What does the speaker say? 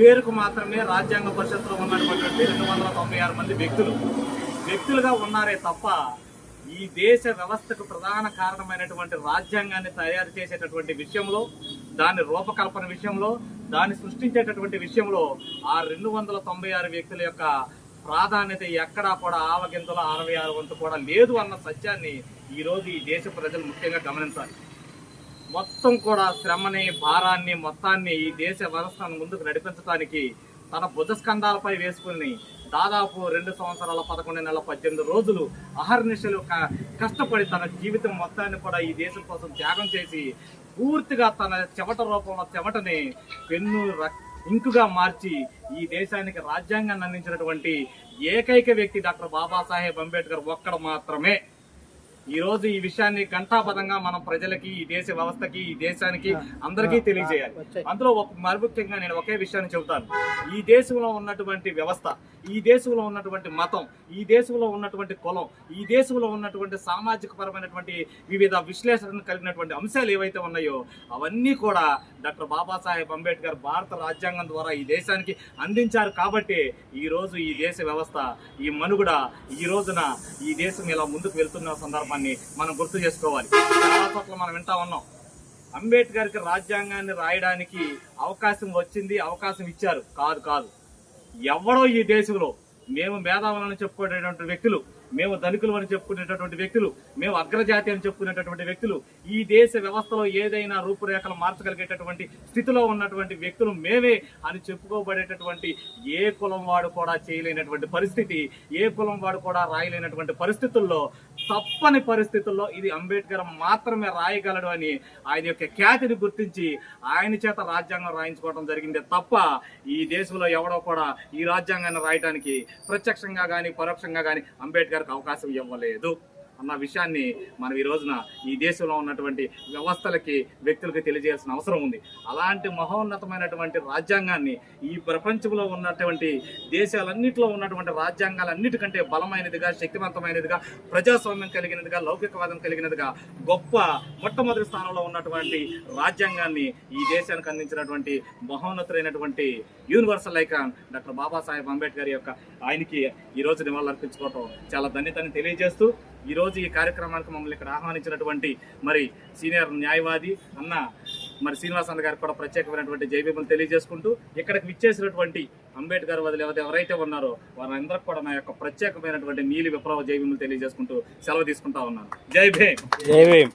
పేరుకు మాత్రమే రాజ్యాంగ పరిషత్తులో ఉన్నటువంటి రెండు వందల తొంభై ఆరు మంది వ్యక్తులు. వ్యక్తులుగా ఉన్నారే తప్ప ఈ దేశ వ్యవస్థకు ప్రధాన కారణమైనటువంటి రాజ్యాంగాన్ని తయారు చేసేటటువంటి విషయంలో దాని రూపకల్పన విషయంలో దాన్ని సృష్టించేటటువంటి విషయంలో ఆ రెండు వందల తొంభై ఆరు వ్యక్తుల యొక్క ప్రాధాన్యత ఎక్కడా కూడా ఆవగింతలో అరవై ఆరు వంతు కూడా లేదు అన్న సత్యాన్ని ఈ రోజు ఈ దేశ ప్రజలు ముఖ్యంగా గమనించాలి. మొత్తం కూడా శ్రమని భారాన్ని మొత్తాన్ని ఈ దేశ వ్యవస్థను ముందుకు నడిపించడానికి తన భుజస్కంధాలపై వేసుకుని దాదాపు రెండు సంవత్సరాల పదకొండు నెలల పద్దెనిమిది రోజులు అహర్నిశలు కష్టపడి తన జీవితం మొత్తాన్ని కూడా ఈ దేశం కోసం త్యాగం చేసి పూర్తిగా తన చెమట రూపంలో చెమటని పెన్ను రక్- ఇంకుగా మార్చి ఈ దేశానికి రాజ్యాంగాన్ని అందించినటువంటి ఏకైక వ్యక్తి డాక్టర్ బాబాసాహెబ్ అంబేద్కర్ ఒక్కడ మాత్రమే. ఈ రోజు ఈ విషయాన్ని ఘంటాపదంగా మనం ప్రజలకి ఈ దేశ వ్యవస్థకి ఈ దేశానికి అందరికీ తెలియజేయాలి. అందులో ఒక మరి ముఖ్యంగా నేను ఒకే విషయాన్ని చెబుతాను. ఈ దేశంలో ఉన్నటువంటి వ్యవస్థ ఈ దేశంలో ఉన్నటువంటి మతం ఈ దేశంలో ఉన్నటువంటి కులం ఈ దేశంలో ఉన్నటువంటి సామాజిక పరమైనటువంటి వివిధ విశ్లేషణలు కలిగినటువంటి అంశాలు ఏవైతే ఉన్నాయో అవన్నీ కూడా డాక్టర్ బాబాసాహెబ్ అంబేద్కర్ భారత రాజ్యాంగం ద్వారా ఈ దేశానికి అందించారు. కాబట్టి ఈ రోజు ఈ దేశ వ్యవస్థ ఈ మనుగడ ఈ రోజున ఈ దేశం ఇలా ముందుకు వెళ్తున్న సందర్భాన్ని మనం గుర్తు చేసుకోవాలి. చాలా చోట్ల మనం వింటా ఉన్నాం. అంబేద్కర్కి రాజ్యాంగాన్ని రాయడానికి అవకాశం వచ్చింది అవకాశం ఇచ్చారు. కాదు కాదు. ఎవడో ఈ దేశంలో మేము మేధావులని చెప్పుకునేటువంటి వ్యక్తులు మేము ధనికులు అని చెప్పుకునేటటువంటి వ్యక్తులు మేము అగ్రజాతి అని చెప్పుకునేటటువంటి వ్యక్తులు ఈ దేశ వ్యవస్థలో ఏదైనా రూపురేఖలు మార్చగలిగేటటువంటి స్థితిలో ఉన్నటువంటి వ్యక్తులు మేమే అని చెప్పుకోబడేటటువంటి ఏ కులం వాడు కూడా చేయలేనటువంటి పరిస్థితి ఏ కులం వాడు కూడా రాయలేనటువంటి పరిస్థితుల్లో తప్పని పరిస్థితుల్లో ఇది అంబేద్కర్ మాత్రమే రాయగలడు అని ఆయన యొక్క ఖ్యాతిని గుర్తించి ఆయన చేత రాజ్యాంగం రాయించుకోవడం జరిగిందే తప్ప ఈ దేశంలో ఎవడో కూడా ఈ రాజ్యాంగాన్ని రాయడానికి ప్రత్యక్షంగా కానీ పరోక్షంగా కానీ అంబేద్కర్ గారికి అవకాశం ఇవ్వలేదు. అన్న విషయాన్ని మనం ఈ రోజున ఈ దేశంలో ఉన్నటువంటి వ్యవస్థలకి వ్యక్తులకి తెలియజేయాల్సిన అవసరం ఉంది. అలాంటి మహోన్నతమైనటువంటి రాజ్యాంగాన్ని ఈ ప్రపంచంలో ఉన్నటువంటి దేశాలన్నింటిలో ఉన్నటువంటి రాజ్యాంగాలన్నిటికంటే బలమైనదిగా శక్తివంతమైనదిగా ప్రజాస్వామ్యం కలిగినదిగా లౌకికవాదం కలిగినదిగా గొప్ప మొట్టమొదటి స్థానంలో ఉన్నటువంటి రాజ్యాంగాన్ని ఈ దేశానికి అందించినటువంటి మహోన్నతులైనటువంటి universal icon doctor Babasaheb Ambedkar యొక్క ఆయనకి ఈ నివాళులు అర్పించుకోవటం చాలా ధన్యతని తెలియజేస్తూ ఈ ఈరోజు ఈ కార్యక్రమానికి మమ్మల్ని ఇక్కడ ఆహ్వానించినటువంటి మరి సీనియర్ న్యాయవాది అన్న మరి శ్రీనివాస్ అన్న గారికి కూడా ప్రత్యేకమైనటువంటి జైబీబులు తెలియజేసుకుంటూ ఇక్కడికి విచ్చేసినటువంటి అంబేద్కర్ వదిలి ఎవరైతే ఉన్నారో వారందరికి కూడా నా యొక్క ప్రత్యేకమైనటువంటి నీలి విప్లవ జైబీములు తెలియజేసుకుంటూ సెలవు తీసుకుంటా ఉన్నాను. జై భీమ్. జై భీమ్.